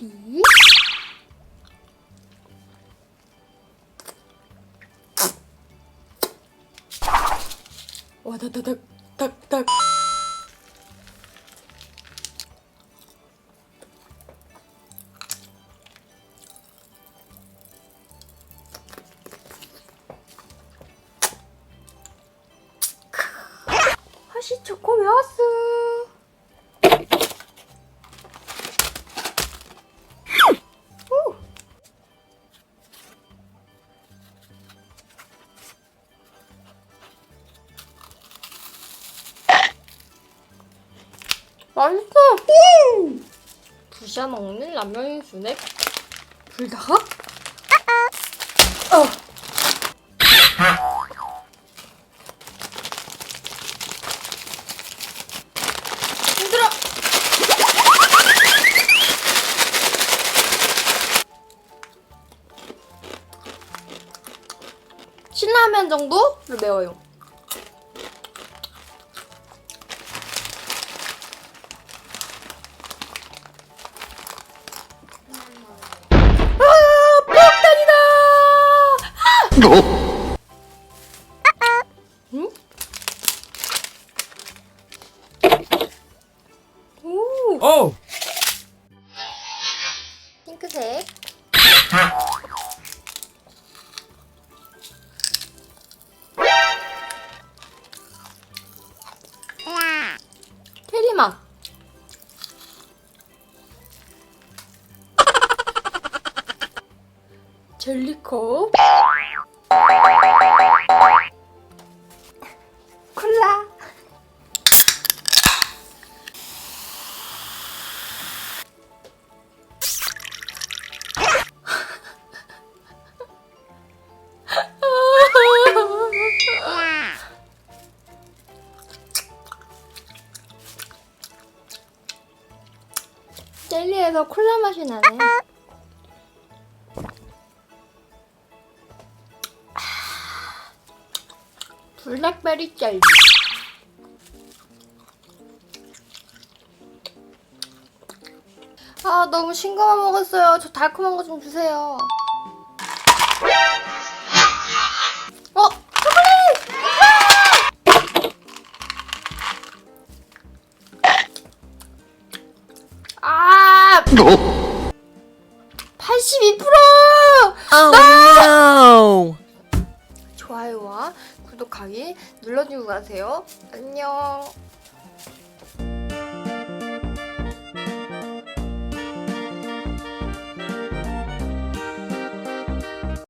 어 디? 와다다닥닥닥 하시 초코 왜 왔 어? 맛있어. 부샤 먹는 라면 순액 불닭? 어. 힘들어. 신라면 정도를 매워요. 폭탄이다! 응? 오, 어. 핑크색. 캐리 맛. 젤리컵. 젤리에서 콜라 맛이 나네. 블랙베리 젤리. 아 너무 싱거워 먹었어요. 저 달콤한 거 좀 주세요. 아! 82%! Oh no. 좋아요와 구독하기 눌러주고 가세요. 안녕.